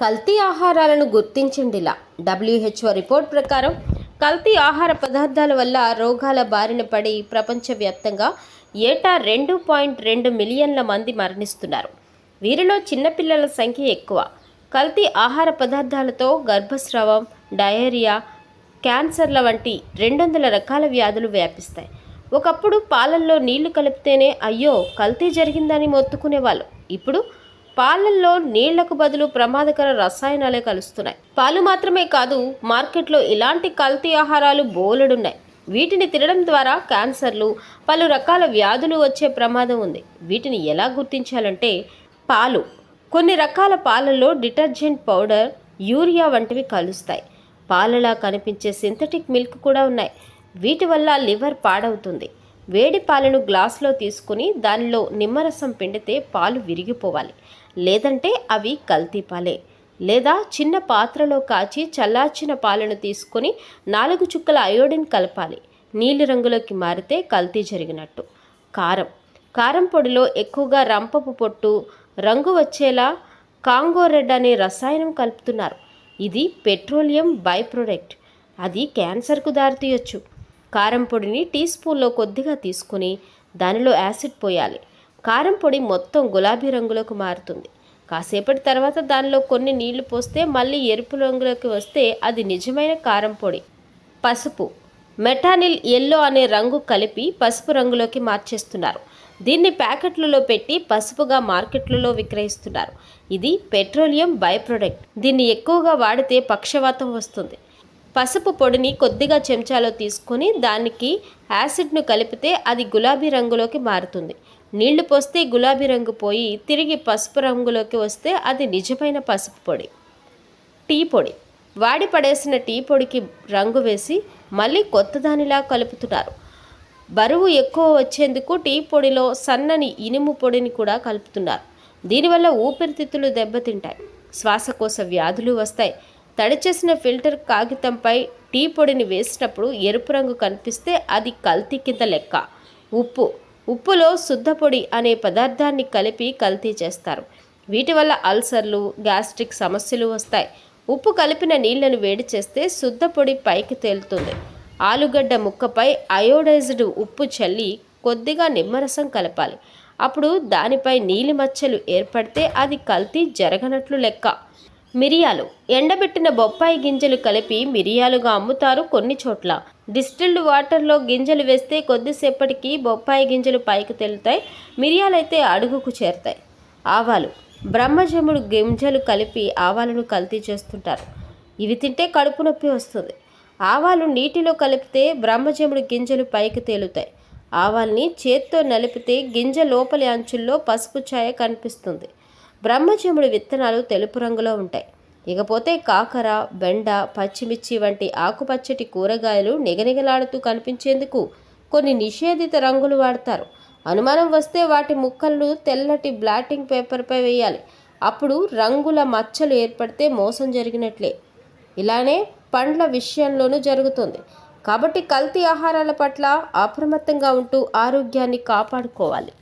కల్తీ ఆహారాలను గుర్తించండిలా. WHO report ప్రకారం కల్తీ ఆహార పదార్థాల వల్ల రోగాల బారిన పడి ప్రపంచవ్యాప్తంగా ఏటా రెండు పాయింట్ రెండు మిలియన్ల మంది మరణిస్తున్నారు. వీరిలో చిన్నపిల్లల సంఖ్య ఎక్కువ. కల్తీ ఆహార పదార్థాలతో గర్భస్రావం డయేరియా క్యాన్సర్ల వంటి రెండు వందల రకాల వ్యాధులు వ్యాపిస్తాయి. ఒకప్పుడు పాలల్లో నీళ్ళు కలిపితేనే అయ్యో కల్తీ జరిగిందని మొత్తుకునేవాళ్ళు. ఇప్పుడు పాలల్లో నీళ్ళకు బదులు ప్రమాదకర రసాయనాలే కలుస్తున్నాయి. పాలు మాత్రమే కాదు మార్కెట్లో ఇలాంటి కల్తీ ఆహారాలు బోలెడున్నాయి. వీటిని తినడం ద్వారా క్యాన్సర్లు పలు రకాల వ్యాధులు వచ్చే ప్రమాదం ఉంది. వీటిని ఎలా గుర్తించాలంటే పాలు. కొన్ని రకాల పాలల్లో డిటర్జెంట్ పౌడర్ యూరియా వంటివి కలుస్తాయి. పాలలా కనిపించే సింథటిక్ మిల్క్ కూడా ఉన్నాయి. వీటి వల్ల లివర్ పాడవుతుంది. వేడి పాలను గ్లాస్లో తీసుకుని దానిలో నిమ్మరసం పిండితే పాలు విరిగిపోవాలి. లేదంటే అవి కల్తీ పాలే లేదా చిన్న పాత్రలో కాచి చల్లార్చిన పాలను తీసుకొని నాలుగు చుక్కల అయోడిన్ కలపాలి. నీలి రంగులోకి మారితే కల్తీ జరిగినట్టు. కారం. కారం పొడిలో ఎక్కువగా రంపపు పొట్టు రంగు వచ్చేలా కాంగో రెడ్ అనే రసాయనం కలుపుతున్నారు. ఇది పెట్రోలియం బై ప్రొడక్ట్ అది క్యాన్సర్కు దారితీయొచ్చు. కారం పొడిని టీ స్పూన్లో కొద్దిగా తీసుకుని దానిలో యాసిడ్ పోయాలి. కారం పొడి మొత్తం గులాబీ రంగులోకి మారుతుంది. కాసేపటి తర్వాత దానిలో కొన్ని నీళ్ళు పోస్తే మళ్ళీ ఎరుపు రంగులోకి వస్తే అది నిజమైన కారం పొడి. పసుపు. మెటానిల్ ఎల్లో అనే రంగు కలిపి పసుపు రంగులోకి మార్చేస్తున్నారు. దీన్ని ప్యాకెట్లలో పెట్టి పసుపుగా మార్కెట్లలో విక్రయిస్తున్నారు. ఇది పెట్రోలియం బై ప్రొడక్ట్ దీన్ని ఎక్కువగా వాడితే పక్షవాతం వస్తుంది. పసుపు పొడిని కొద్దిగా చెంచాలో తీసుకొని దానికి యాసిడ్ను కలిపితే అది గులాబీ రంగులోకి మారుతుంది. నీళ్ళు పోస్తే గులాబీ రంగు పోయి తిరిగి పసుపు రంగులోకి వస్తే అది నిజమైన పసుపు పొడి. టీ పొడి. వాడి పడేసిన టీ పొడికి రంగు వేసి మళ్ళీ కొత్త దానిలా కలుపుతున్నారు. బరువు ఎక్కువ వచ్చేందుకు టీ పొడిలో సన్నని ఇనుము పొడిని కూడా కలుపుతున్నారు. దీనివల్ల ఊపిరితిత్తులు దెబ్బతింటాయి. శ్వాసకోశ వ్యాధులు వస్తాయి. తడిచేసిన ఫిల్టర్ కాగితంపై టీ పొడిని వేసినప్పుడు ఎరుపు రంగు కనిపిస్తే అది కల్తీ కింద లెక్క. ఉప్పు. ఉప్పులో శుద్ధపొడి అనే పదార్థాన్ని కలిపి కల్తీ చేస్తారు. వీటి వల్ల అల్సర్లు గ్యాస్ట్రిక్ సమస్యలు వస్తాయి. ఉప్పు కలిపిన నీళ్ళను వేడి చేస్తే శుద్ధ పొడి పైకి తేలుతుంది. ఆలుగడ్డ ముక్కపై అయోడైజ్డ్ ఉప్పు చల్లి కొద్దిగా నిమ్మరసం కలపాలి. అప్పుడు దానిపై నీలి మచ్చలు ఏర్పడితే అది కల్తీ జరగనట్లు లెక్క. మిరియాలు. ఎండబెట్టిన బొప్పాయి గింజలు కలిపి మిరియాలుగా అమ్ముతారు కొన్ని చోట్ల. డిస్టిల్డ్ వాటర్లో గింజలు వేస్తే కొద్దిసేపటికి బొప్పాయి గింజలు పైకి తేలుతాయి మిరియాలైతే అడుగుకు చేరుతాయి. ఆవాలు. బ్రహ్మజముడు గింజలు కలిపి ఆవాలను కల్తీ చేస్తుంటారు. ఇవి తింటే కడుపు నొప్పి వస్తుంది. ఆవాలు నీటిలో కలిపితే బ్రహ్మజముడు గింజలు పైకి తేలుతాయి. ఆవాల్ని చేత్తో నలిపితే గింజ లోపలి అంచుల్లో పసుపు ఛాయ కనిపిస్తుంది. బ్రహ్మజముడి విత్తనాలు తెలుపు రంగులో ఉంటాయి. ఇకపోతే కాకర బెండ పచ్చిమిర్చి వంటి ఆకుపచ్చటి కూరగాయలు నిగనిగలాడుతూ కనిపించేందుకు కొన్ని నిషేధిత రంగులు వాడతారు. అనుమానం వస్తే వాటి ముక్కలను తెల్లటి బ్లాటింగ్ పేపర్పై వేయాలి. అప్పుడు రంగుల మచ్చలు ఏర్పడితే మోసం జరిగినట్లే. ఇలానే పండ్ల విషయంలోనూ జరుగుతుంది. కాబట్టి కల్తీ ఆహారాల పట్ల అప్రమత్తంగా ఉంటూ ఆరోగ్యాన్ని కాపాడుకోవాలి.